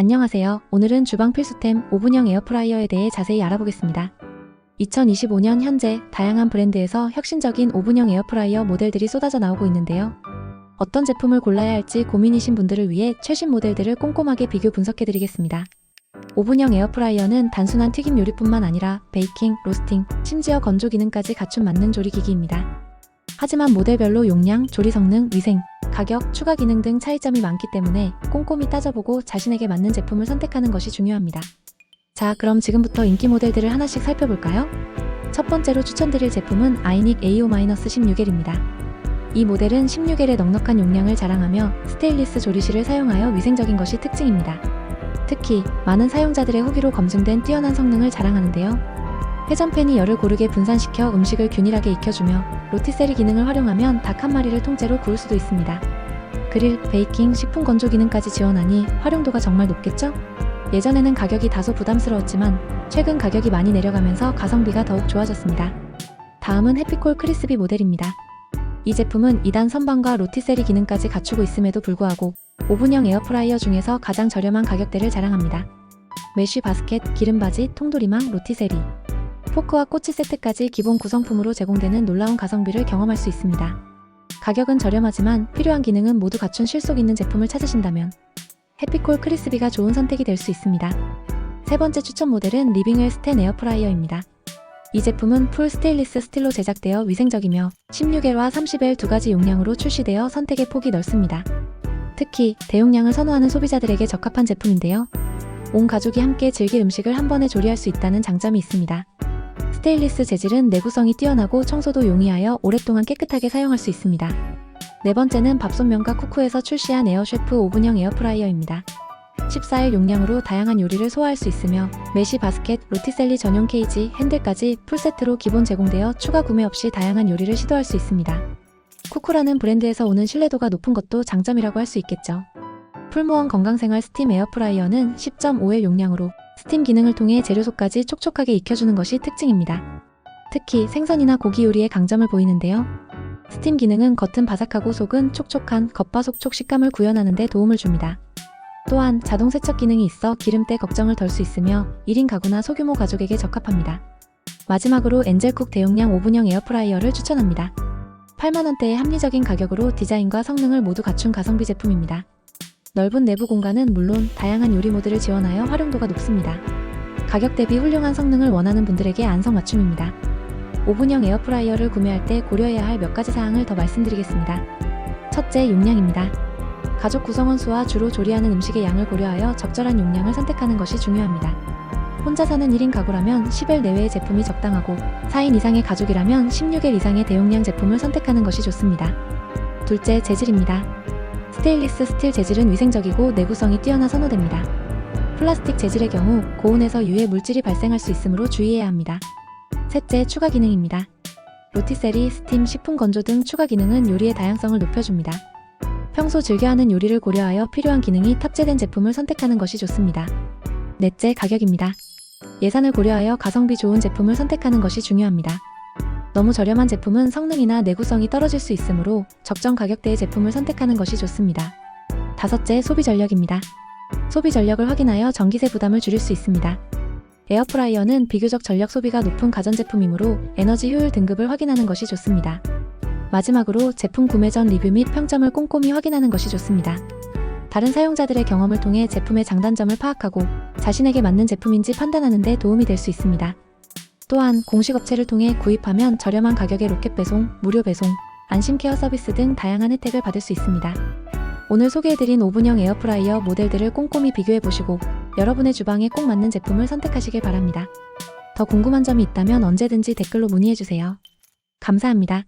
안녕하세요. 오늘은 주방 필수템 오븐형 에어프라이어에 대해 자세히 알아보겠습니다. 2025년 현재 다양한 브랜드에서 혁신적인 오븐형 에어프라이어 모델들이 쏟아져 나오고 있는데요. 어떤 제품을 골라야 할지 고민이신 분들을 위해 최신 모델들을 꼼꼼하게 비교 분석해드리겠습니다. 오븐형 에어프라이어는 단순한 튀김 요리뿐만 아니라 베이킹, 로스팅, 심지어 건조 기능까지 갖춘 만능 조리기기입니다. 하지만 모델별로 용량, 조리 성능, 위생, 가격, 추가 기능 등 차이점이 많기 때문에 꼼꼼히 따져보고 자신에게 맞는 제품을 선택하는 것이 중요합니다. 자, 그럼 지금부터 인기 모델들을 하나씩 살펴볼까요? 첫 번째로 추천드릴 제품은 아이닉 AO-16L입니다. 이 모델은 16L의 넉넉한 용량을 자랑하며 스테인리스 조리실을 사용하여 위생적인 것이 특징입니다. 특히 많은 사용자들의 후기로 검증된 뛰어난 성능을 자랑하는데요. 회전팬이 열을 고르게 분산시켜 음식을 균일하게 익혀주며 로티세리 기능을 활용하면 닭 한 마리를 통째로 구울 수도 있습니다. 그릴, 베이킹, 식품 건조 기능까지 지원하니 활용도가 정말 높겠죠? 예전에는 가격이 다소 부담스러웠지만 최근 가격이 많이 내려가면서 가성비가 더욱 좋아졌습니다. 다음은 해피콜 크리스비 모델입니다. 이 제품은 2단 선반과 로티세리 기능까지 갖추고 있음에도 불구하고 오븐형 에어프라이어 중에서 가장 저렴한 가격대를 자랑합니다. 메쉬 바스켓, 기름바지, 통조리망, 로티세리, 포크와 꼬치 세트까지 기본 구성품으로 제공되는 놀라운 가성비를 경험할 수 있습니다. 가격은 저렴하지만 필요한 기능은 모두 갖춘 실속 있는 제품을 찾으신다면 해피콜 크리스비가 좋은 선택이 될 수 있습니다. 세 번째 추천 모델은 리빙웰 스텐 에어프라이어입니다. 이 제품은 풀 스테인리스 스틸로 제작되어 위생적이며 16L와 30L 두 가지 용량으로 출시되어 선택의 폭이 넓습니다. 특히 대용량을 선호하는 소비자들에게 적합한 제품인데요. 온 가족이 함께 즐길 음식을 한 번에 조리할 수 있다는 장점이 있습니다. 스테인리스 재질은 내구성이 뛰어나고 청소도 용이하여 오랫동안 깨끗하게 사용할 수 있습니다. 네 번째는 밥솥면과 쿠쿠에서 출시한 에어셰프 오븐형 에어프라이어입니다. 14일 용량으로 다양한 요리를 소화할 수 있으며 메시 바스켓, 로티셀리 전용 케이지, 핸들까지 풀세트로 기본 제공되어 추가 구매 없이 다양한 요리를 시도할 수 있습니다. 쿠쿠라는 브랜드에서 오는 신뢰도가 높은 것도 장점이라고 할 수 있겠죠. 풀무원 건강생활 스팀 에어프라이어는 10.5일 용량으로 스팀 기능을 통해 재료속까지 촉촉하게 익혀주는 것이 특징입니다. 특히 생선이나 고기 요리에 강점을 보이는데요. 스팀 기능은 겉은 바삭하고 속은 촉촉한 겉바속촉 식감을 구현하는 데 도움을 줍니다. 또한 자동 세척 기능이 있어 기름때 걱정을 덜 수 있으며 1인 가구나 소규모 가족에게 적합합니다. 마지막으로 엔젤쿡 대용량 오븐형 에어프라이어를 추천합니다. 8만원대의 합리적인 가격으로 디자인과 성능을 모두 갖춘 가성비 제품입니다. 넓은 내부 공간은 물론 다양한 요리 모드를 지원하여 활용도가 높습니다. 가격 대비 훌륭한 성능을 원하는 분들에게 안성맞춤입니다. 오븐형 에어프라이어를 구매할 때 고려해야 할 몇 가지 사항을 더 말씀드리겠습니다. 첫째, 용량입니다. 가족 구성원 수와 주로 조리하는 음식의 양을 고려하여 적절한 용량을 선택하는 것이 중요합니다. 혼자 사는 1인 가구라면 10엘 내외의 제품이 적당하고 4인 이상의 가족이라면 16엘 이상의 대용량 제품을 선택하는 것이 좋습니다. 둘째, 재질입니다. 스테인리스 스틸 재질은 위생적이고 내구성이 뛰어나 선호됩니다. 플라스틱 재질의 경우 고온에서 유해 물질이 발생할 수 있으므로 주의해야 합니다. 셋째, 추가 기능입니다. 로티세리, 스팀, 식품 건조 등 추가 기능은 요리의 다양성을 높여줍니다. 평소 즐겨하는 요리를 고려하여 필요한 기능이 탑재된 제품을 선택하는 것이 좋습니다. 넷째, 가격입니다. 예산을 고려하여 가성비 좋은 제품을 선택하는 것이 중요합니다. 너무 저렴한 제품은 성능이나 내구성이 떨어질 수 있으므로 적정 가격대의 제품을 선택하는 것이 좋습니다. 다섯째, 소비 전력입니다. 소비 전력을 확인하여 전기세 부담을 줄일 수 있습니다. 에어프라이어는 비교적 전력 소비가 높은 가전제품이므로 에너지 효율 등급을 확인하는 것이 좋습니다. 마지막으로 제품 구매 전 리뷰 및 평점을 꼼꼼히 확인하는 것이 좋습니다. 다른 사용자들의 경험을 통해 제품의 장단점을 파악하고 자신에게 맞는 제품인지 판단하는 데 도움이 될 수 있습니다. 또한 공식 업체를 통해 구입하면 저렴한 가격의 로켓 배송, 무료 배송, 안심 케어 서비스 등 다양한 혜택을 받을 수 있습니다. 오늘 소개해드린 오븐형 에어프라이어 모델들을 꼼꼼히 비교해 보시고 여러분의 주방에 꼭 맞는 제품을 선택하시길 바랍니다. 더 궁금한 점이 있다면 언제든지 댓글로 문의해 주세요. 감사합니다.